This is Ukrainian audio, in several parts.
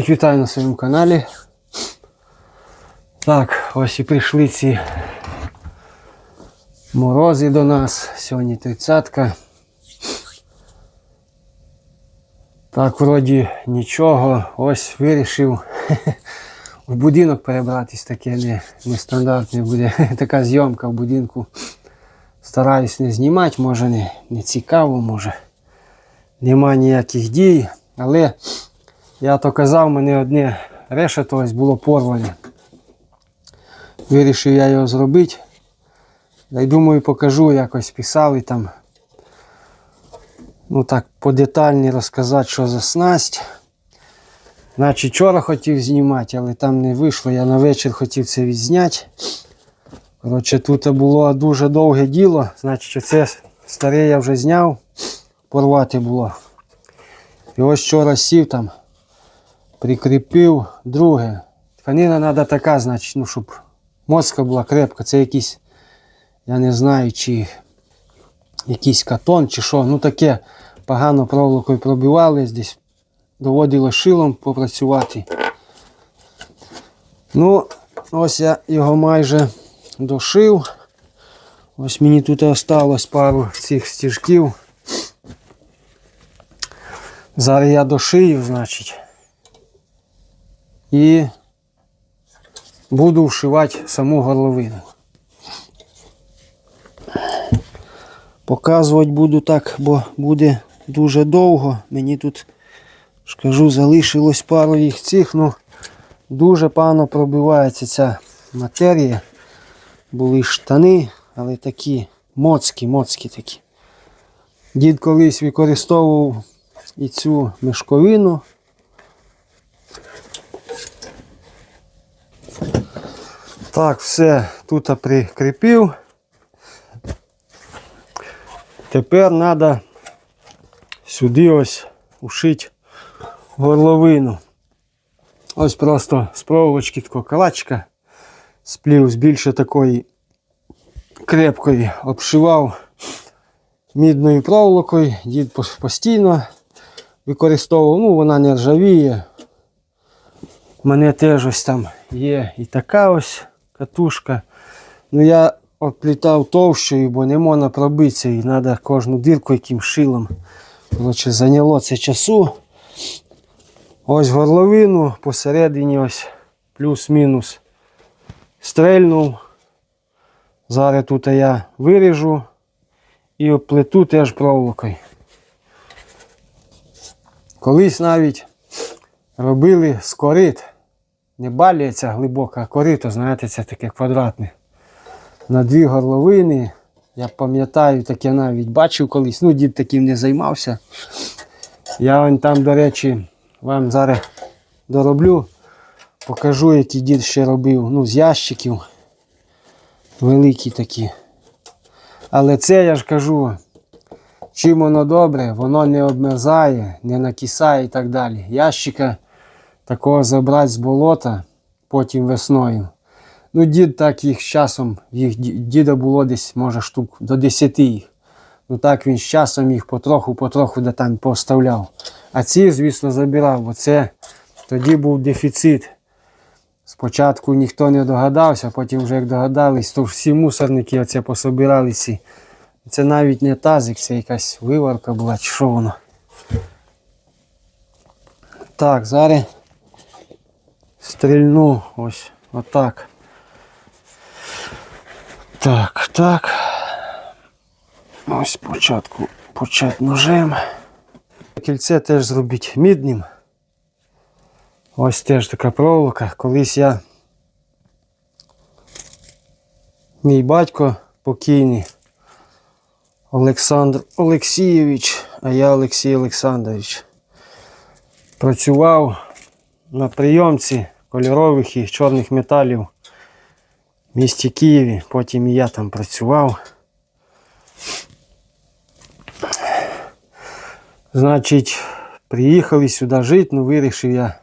Всіх вітаю на своєму каналі. Так, ось і прийшли ці морози до нас. Сьогодні тридцятка. Так, вроді нічого. Ось вирішив в будинок перебратись, таке не, нестандартне буде. Така зйомка в будинку. Стараюсь не знімати, може не, не цікаво, може нема ніяких дій. Але я то казав, мене одне решето ось було порване. Вирішив я його зробити. Та й думаю, покажу, якось писали там. Ну так, подетальні розказати, що за снасть. Значить, вчора хотів знімати, але там не вийшло. Я на вечір хотів це відзняти. Коротше, тут було дуже довге діло. Значить, оце старе я вже зняв, порвати було. І ось вчора сів там, прикріпив друге. Тканина треба така, значить, ну, щоб моцка була крепка. Це якийсь, я не знаю, чи якийсь катон, чи що. Ну таке погано проволокою пробивали, десь доводило шилом попрацювати. Ну, ось я його майже дошив. Ось мені тут осталось пару цих стіжків. Зараз я дошию, значить. І буду вшивати саму горловину. Показувати буду так, бо буде дуже довго. Мені тут, скажу, залишилось пару їх цих, ну дуже погано пробивається ця матерія. Були штани, але такі моцкі, моцкі такі. Дід колись використовував і цю мешковину. Так, все тут прикріпив. Тепер треба сюди ось ушити горловину. Ось просто з проволочки такого калачка сплів з більше такої крепкої обшивав мідною проволокою. Дід постійно використовував, ну вона не ржавіє. У мене теж ось там є і така ось катушка. Ну я оплітав товщою, бо не можна пробитися і треба кожну дірку яким шилом. Коротше, зайняло це часу. Ось горловину посередині ось плюс-мінус стрельнув. Зараз тут я виріжу і оплету теж проволокою. Колись навіть робили з. Не ця глибока, корито, знаєте, це таке квадратне. На дві горловини. Я пам'ятаю, таке навіть бачив колись. Ну, дід таким не займався. Я вон там, до речі, вам зараз дороблю. Покажу, який дід ще робив. Ну, з ящиків. Великі такі. Але це я ж кажу, чим воно добре, воно не обмерзає, не накисає і так далі. Ящика такого забрати з болота потім весною. Ну, дід так їх з часом, їх діда було десь, може, штук до 10 їх. Ну так він з часом їх потроху-потроху де там поставляв. А ці, звісно, забирав, бо це тоді був дефіцит. Спочатку ніхто не догадався, потім вже як догадались, то всі мусорники оце пособирали ці. Це навіть не тазик, це якась виварка була, чи що воно. Так, зараз стрільну ось отак. Так, так. Ось спочатку почати ножем. Кільце теж зробіть мідним. Ось теж така проволока. Колись я мій батько покійний Олександр Олексійович, а я Олексій Олександрович. Працював на прийомці кольорових і чорних металів в місті Києві. Потім і я там працював. Значить, приїхали сюди жити, ну вирішив я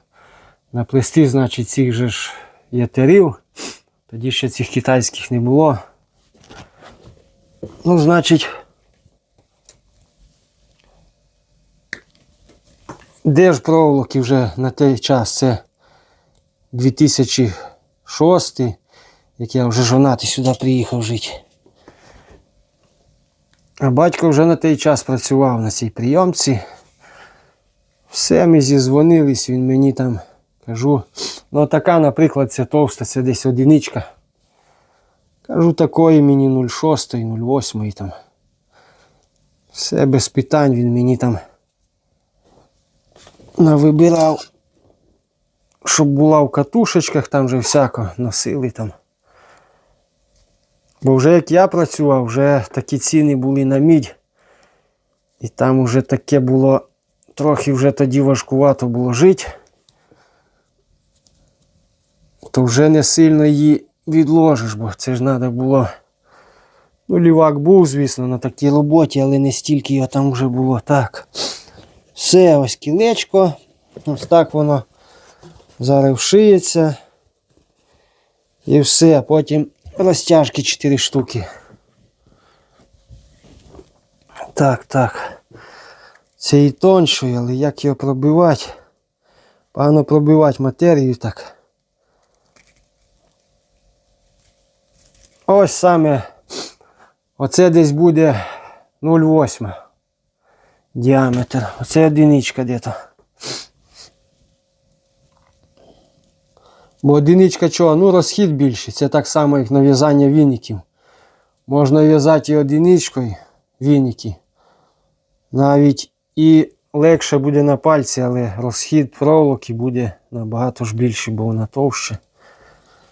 наплести, значить, цих же ж ятерів. Тоді ще цих китайських не було. Ну, значить, держпроволоки вже на той час це 2006, як я вже жонатий сюди приїхав жити. А батько вже на той час працював на цій прийомці. Все, ми зізвонились, він мені там кажу. Ну така, наприклад, це товста, це десь одиничка. Кажу, такої мені 0,6, 0,8 там. Все без питань він мені там навибирав, щоб була в катушечках, там же всяко носили там. Бо вже як я працював, вже такі ціни були на мідь. І там вже таке було, трохи вже тоді важкувато було жити. То вже не сильно її відложиш, бо це ж треба було. Ну, лівак був, звісно, на такій роботі, але не стільки його там вже було. Так. Все, ось кілечко. Ось так воно зараз вшиється. І все. Потім розтяжки 4 штуки. Так, так. Це і тонший, але як його пробивати? Погано пробивати матерію так. Ось саме. Оце десь буде 0,8 діаметр. Оце одиничка дето. Бо одиничка чого? Ну розхід більший. Це так само, як на в'язання віників. Можна в'язати і одиничкою віники. Навіть і легше буде на пальці, але розхід проволоки буде набагато ж більший, бо вона товща.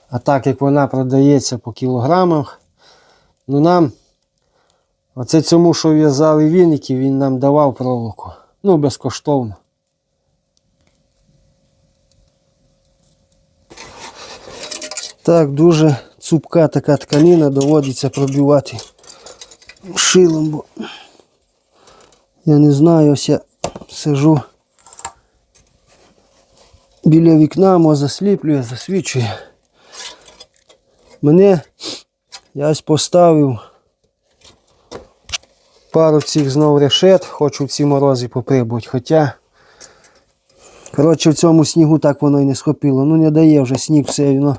А так як вона продається по кілограмах, ну нам Оце цьому, що в'язали віники, він нам давав проволоку. Ну, безкоштовно. Так, дуже цупка така тканина доводиться пробивати шилом, бо я не знаю, ось я сижу біля вікна, мо засліплює, засвічує. Мене я ось поставив пару цих знов решет, хочу в ці морози поприбути. Хоча, коротше, в цьому снігу так воно і не схопило. Ну не дає вже сніг все воно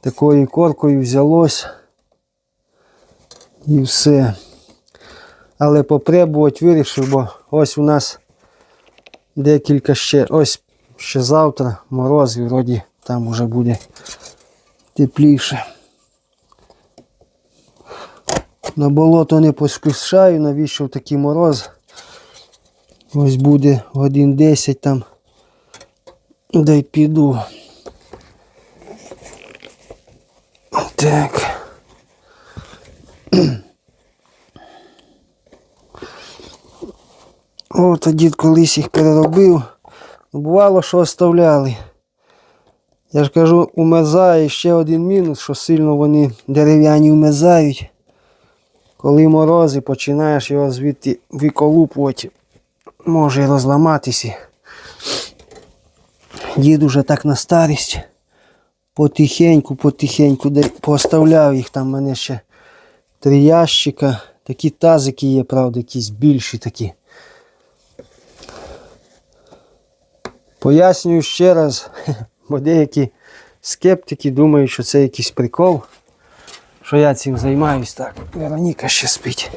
такою коркою взялось. І все. Але поприбувати вирішив, бо ось у нас декілька ще, ось ще завтра мороз, і вроді там вже буде тепліше. На болото не поспішаю, навіщо в такий мороз. Ось буде годин 10 там. Дай піду. Так. О, то дід колись їх переробив. Ну, Бувало, що оставляли. Я ж кажу, умерзає ще один мінус, що сильно вони дерев'яні умерзають. Коли морози, починаєш його звідти виколупувати, може і розламатися. Дід уже так на старість. Потихеньку, потихеньку поставляв їх там в мене ще три ящика. Такі тазики є, правда, якісь більші такі. Пояснюю ще раз, бо деякі скептики думають, що це якийсь прикол що я цим займаюсь так. Вероніка ще спить.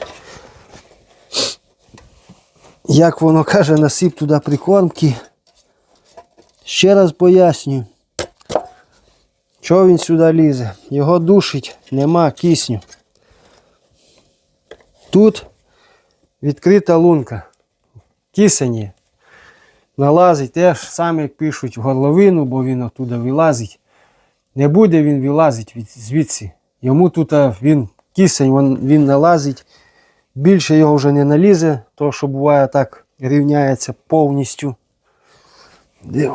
Як воно каже, насип туди прикормки. Ще раз пояснюю. Чого він сюди лізе? Його душить, нема кисню. Тут відкрита лунка. Кисень є. Налазить теж саме як пишуть в горловину, бо він оттуда вилазить. Не буде він вилазить звідси. Йому тут він кисень, він, він налазить. Більше його вже не налізе, то що буває так рівняється повністю. Він?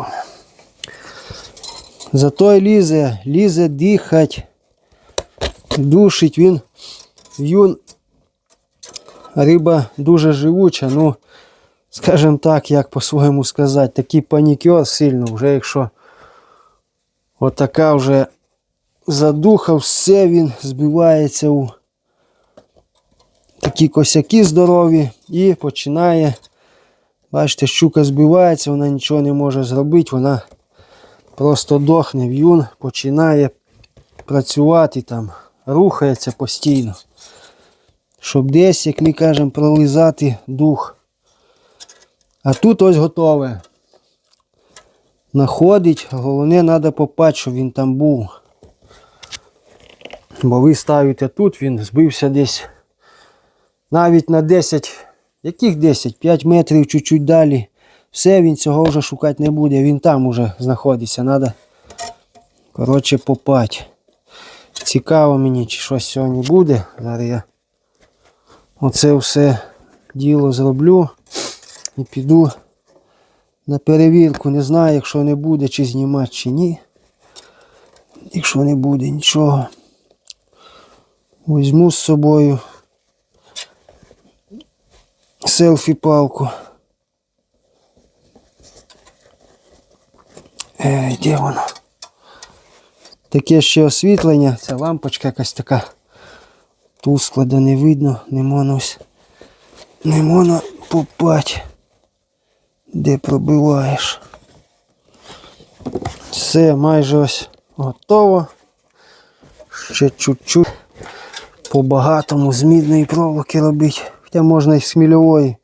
Зато й лізе, лізе дихать, душить він. Він риба дуже живуча, ну, скажімо так, як по-своєму сказати, такий панікер сильно, вже якщо отака вже задуха, все він збивається у такі косяки здорові і починає Бачите, щука збивається, вона нічого не може зробити, вона просто дохне. В'юн починає працювати там, рухається постійно. Щоб десь, як ми кажемо, пролизати дух. А тут ось готове. Находить, головне треба попати, щоб він там був. Бо ви ставите тут, він збився десь навіть на 10, яких 10? 5 метрів чуть-чуть далі. Все, він цього вже шукати не буде, він там уже знаходиться. Треба, коротше, попати. Цікаво мені, чи щось сьогодні буде. Зараз я оце все діло зроблю і піду на перевірку. Не знаю, якщо не буде, чи знімати, чи ні. Якщо не буде нічого. Візьму з собою селфі-палку. Ей, де воно? Таке ще освітлення, ця лампочка якась така тускла, де не видно, не можна ось не можна попати, де пробиваєш. Все, майже ось готово. Ще чуть-чуть по-багатому з мідної проволоки робити. Хоча можна і з хмільової.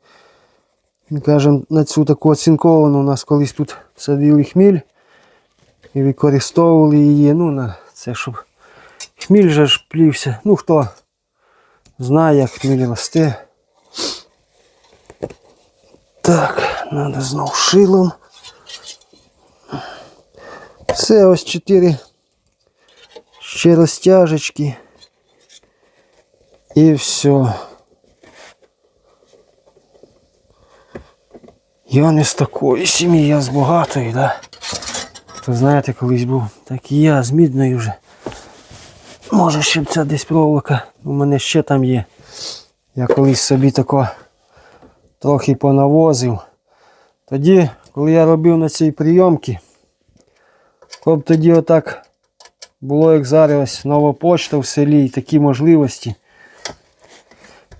Кажемо, на цю таку оцінковану у нас колись тут садили хміль і використовували її. Ну, на це, щоб хміль же ж плівся. Ну хто знає, як хміль росте. Так, треба знов шилом. Все, ось чотири ще розтяжечки. І все. Я не з такої сім'ї, я з багатої, да? То знаєте, колись був, так і я з мідною вже. Може ще ця десь проволока. У мене ще там є. Я колись собі тако трохи понавозив. Тоді, коли я робив на цій прийомці, б тоді отак було, як зараз нова почта в селі і такі можливості.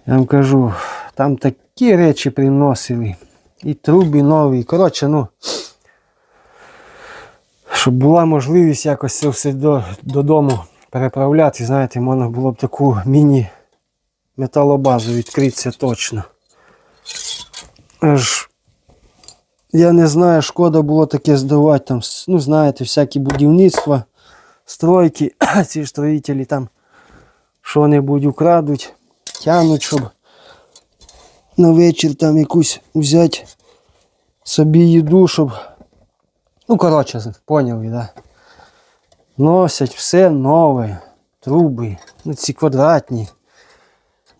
Я вам кажу, там такі речі приносили. І труби нові. Коротше, ну. Щоб була можливість якось це все до, додому переправляти, знаєте, можна було б таку міні-металобазу відкритися точно. Аж я не знаю, шкода було таке здавати там, ну знаєте, всякі будівництва, стройки, ці строїтелі там що-небудь украдуть, тянуть, щоб на вечір там якусь взяти собі їду, щоб. Ну, коротше, поняли, да? Носять все нове, труби, ну ці квадратні.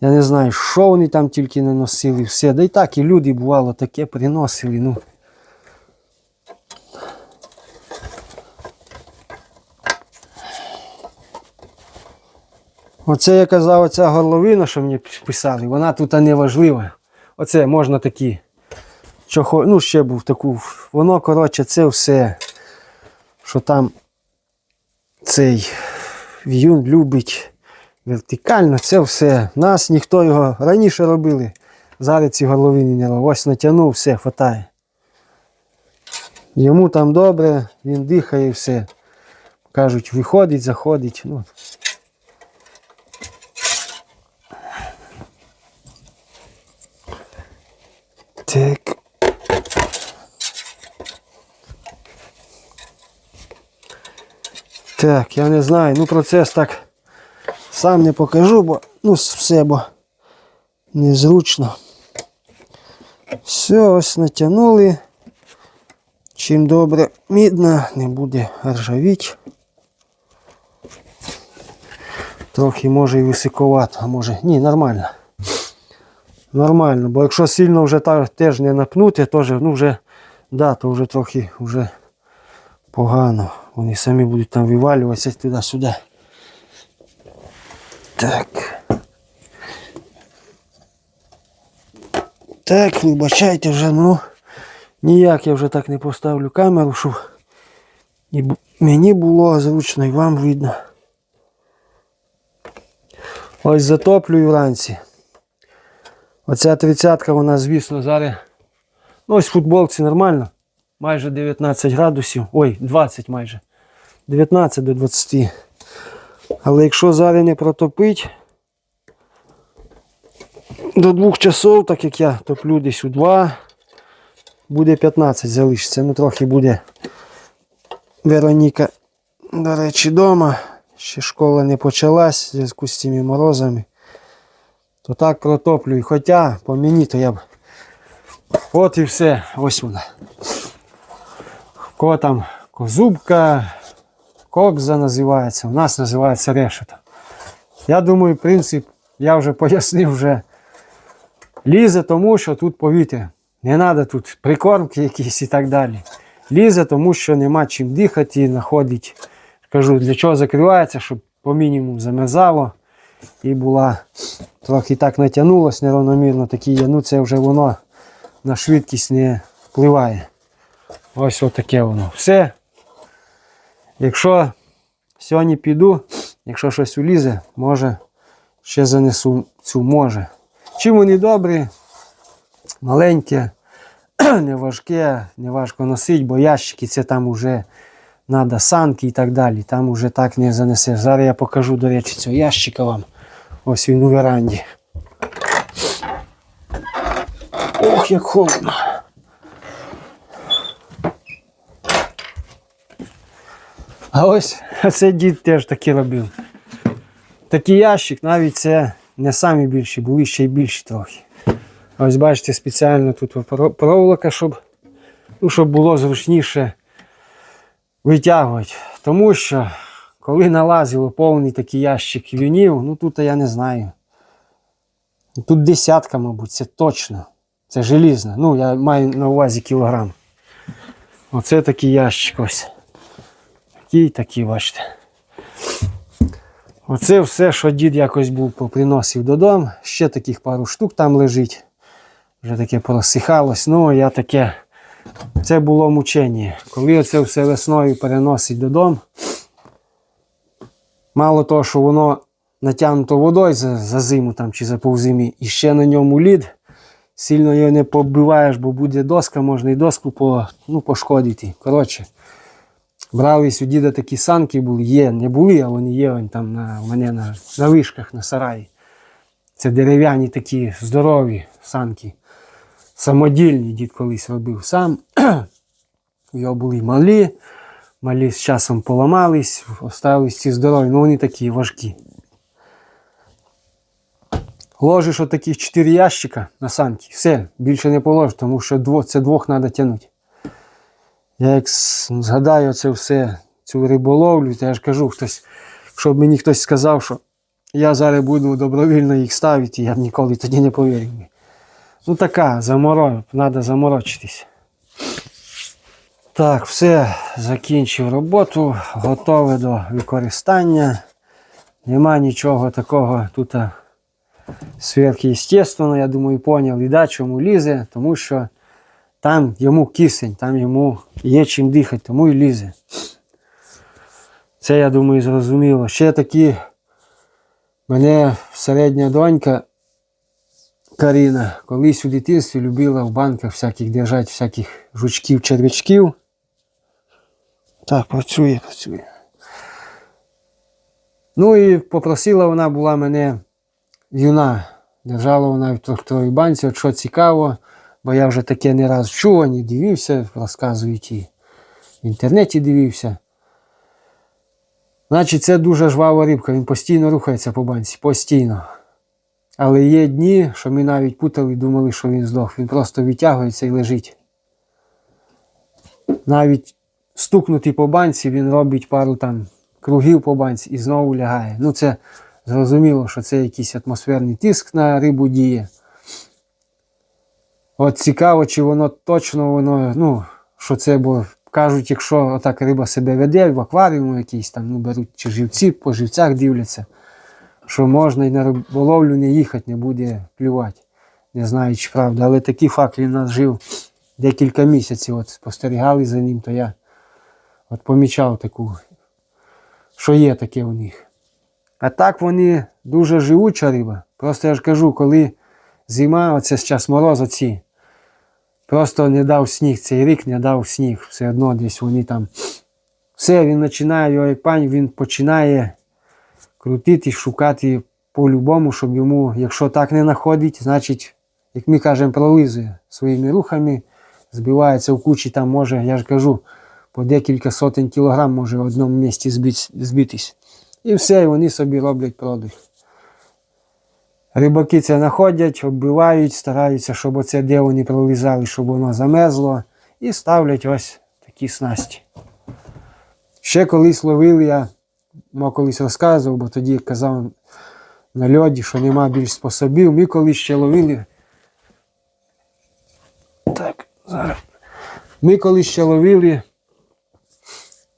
Я не знаю, що вони там тільки не носили, все. Да і так і люди бувало таке приносили, ну. Оце я казав, оця горловина, що мені писали, вона тут не важлива. Оце можна такі. Що, ну, ще був таку. Воно, коротше, це все, що там цей в'юн любить вертикально, це все. Нас ніхто його раніше робили. Зараз ці горловини не робили. Ось натягнув, все, хватає. Йому там добре, він дихає все. Кажуть, виходить, заходить. Ну, Так. Так, я не знаю, ну процес так сам не покажу, бо ну все, бо незручно. Все, ось натягнули. Чим добре мідна, не буде ржавіть. Трохи може і високовато, а може. Ні, нормально. Нормально, бо якщо сильно вже так теж не напнути, то вже, ну вже, да, то вже трохи вже погано. Вони самі будуть там вивалюватися туди-сюди. Так. Так, вибачайте вже, ну ніяк я вже так не поставлю камеру, щоб і мені було зручно і вам видно. Ось затоплюю вранці. Оця тридцятка, вона, звісно, зараз. Ну, ось в футболці нормально. Майже 19 градусів. Ой, 20 майже. 19 до 20. Але якщо зараз не протопить до двох часов, так як я топлю десь у 2, буде 15 залишиться. Ну трохи буде Вероніка, до речі, вдома. Ще школа не почалась в зв'язку з цими морозами. То так протоплюю. Хоча по мені то я б. От і все. Ось вона. Кого там козубка, кокза називається. У нас називається решета. Я думаю, принцип, я вже пояснив вже. Лізе тому, що тут повітря. Не треба тут прикормки якісь і так далі. Лізе тому, що нема чим дихати і знаходить. Кажу, для чого закривається, щоб по мінімуму замерзало. І була трохи так натягнулося неравномірно такі є. Ну це вже воно на швидкість не впливає. Ось отаке воно. Все. Якщо сьогодні піду, якщо щось улізе, може ще занесу цю може. Чим вони добрі, маленьке, не важке, не важко носити, бо ящики це там вже треба санки і так далі. Там вже так не занесеш. Зараз я покажу, до речі, цього ящика вам. Ось він у веранді. Ох, як холодно. А ось це дід теж таки робив. Такий ящик, навіть це не самі більші, були ще й більші трохи. Ось бачите, спеціально тут проволока, щоб, ну, щоб було зручніше витягувати. Тому що коли налазило повний такий ящик вінів, ну тут я не знаю. Тут десятка, мабуть, це точно. Це желізно. Ну, я маю на увазі кілограм. Оце такий ящик ось. Такий, такий, бачите. Оце все, що дід якось був поприносив додому. Ще таких пару штук там лежить. Вже таке порозсихалось. Ну, я таке. Це було мучення. Коли оце все весною переносить додому. Мало того, що воно натягнуто водою за, за зиму там, чи за повзимі, і ще на ньому лід. Сильно його не побиваєш, бо буде доска, можна і доску по, ну, пошкодити. Коротше, брались у такі санки були, є, не були, а вони є вони там на, у мене на, на вишках, на сараї. Це дерев'яні такі здорові санки. Самодільні дід колись робив сам. Його були малі, малі з часом поламались, остались ці здорові, ну вони такі важкі. Ложиш отаких 4 ящика на санки, все, більше не положиш, тому що це двох треба тягнути. Я як згадаю це все, цю риболовлю, то я ж кажу, хтось, щоб мені хтось сказав, що я зараз буду добровільно їх ставити, я б ніколи тоді не повірив. Ну така, заморо, треба заморочитись. Так, все, закінчив роботу, готове до використання. Нема нічого такого тут сверхъестественного, я думаю, поняв, і да, чому лізе, тому що там йому кисень, там йому є чим дихати, тому і лізе. Це, я думаю, зрозуміло. Ще такі мене середня донька Каріна колись у дитинстві любила в банках всяких держати всяких жучків, червячків. Так, працює, працює. Ну і попросила вона була мене юна. Держала вона в трактовій банці, от що цікаво, бо я вже таке не раз чув, не дивився, розказують і в інтернеті дивився. Значить, це дуже жвава рибка, він постійно рухається по банці, постійно. Але є дні, що ми навіть путали і думали, що він здох. Він просто відтягується і лежить. Навіть стукнутий по банці, він робить пару там кругів по банці і знову лягає. Ну це зрозуміло, що це якийсь атмосферний тиск на рибу діє. От цікаво, чи воно точно воно, ну, що це, бо кажуть, якщо отак риба себе веде в акваріуму якийсь там, ну беруть чи живці, по живцях дивляться, що можна і на риболовлю не їхати, не буде плювати. Не знаю, чи правда, але такий факт він нас жив декілька місяців. От спостерігали за ним, то я от помічав таку, що є таке у них. А так вони дуже живуча риба. Просто я ж кажу, коли зима, оце зараз мороз оці, Просто не дав сніг, цей рік не дав сніг. Все одно десь вони там. Все, він починає, його як пань, він починає крутити, шукати по-любому, щоб йому, якщо так не знаходить, значить, як ми кажемо, пролизує своїми рухами, збивається в кучі, там може, я ж кажу, по декілька сотень кілограм може в одному місці збитись. І все, і вони собі роблять продих. Рибаки це знаходять, оббивають, стараються, щоб оце де вони пролізали, щоб воно замерзло. І ставлять ось такі снасті. Ще колись ловили, я мо колись розказував, бо тоді казав на льоді, що нема більш способів. Ми колись ще ловили. Так, зараз. Ми колись ще ловили.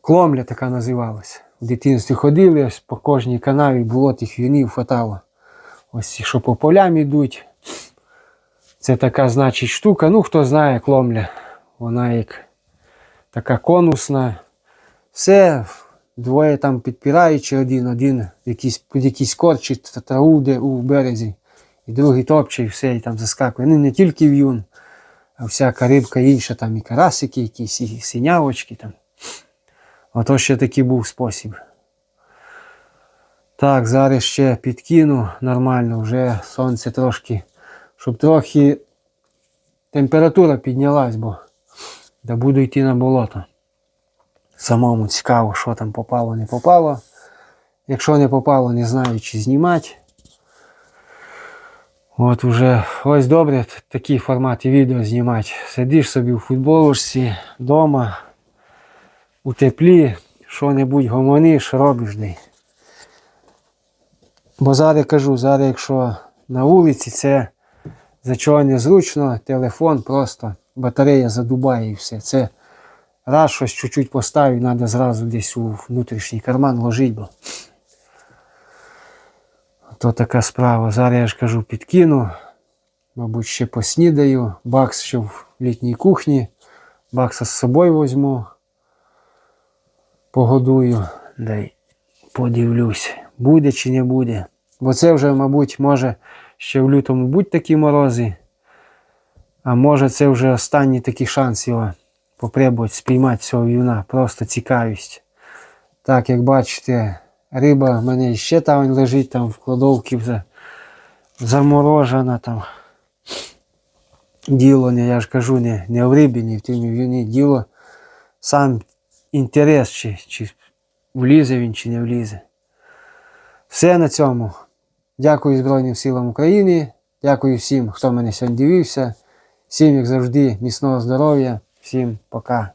Кломля така називалася. В дитинстві ходили, ось по кожній канаві було тих вінів хватало. Ось що по полям йдуть. Це така, значить, штука. Ну, хто знає, кломля. Вона як така конусна. Все, двоє там підпираючи один, один якийсь, під якийсь корчі та траву де у березі. І другий топче, і все, і там заскакує. Ну, не тільки в'юн, а всяка рибка інша, там і карасики, якісь, і синявочки там. Ото ще такий був спосіб. Так, зараз ще підкину нормально, вже сонце трошки, щоб трохи температура піднялась, бо да буду йти на болото. Самому цікаво, що там попало, не попало. Якщо не попало, не знаю, чи знімати. От уже ось добре т- такі формати відео знімати. Сидиш собі у футболочці, вдома, у теплі, що-небудь гомониш, робиш де. Бо зараз кажу, зараз якщо на вулиці це за чого незручно, телефон просто, батарея задубає і все. Це раз щось чуть-чуть поставив, треба зразу десь у внутрішній карман ложити, бо то така справа. Зараз я ж кажу, підкину. Мабуть, ще поснідаю. Бакс ще в літній кухні. Бакса з собою візьму. Погодую. Дай подивлюсь, буде чи не буде. Бо це вже, мабуть, може ще в лютому будь такі морози. А може це вже останній такий шанс його попробувати спіймати цього в'юна. Просто цікавість. Так, як бачите, риба в мене ще там лежить там в кладовці за- заморожена там. Діло не, я ж кажу, не, не в рибі, не в тім в'юні. Діло сам інтерес, чи, чи влізе він, чи не влізе. Все на цьому. Дякую Збройним силам України. Дякую всім, хто мене сьогодні дивився. Всім, як завжди, міцного здоров'я. Всім пока.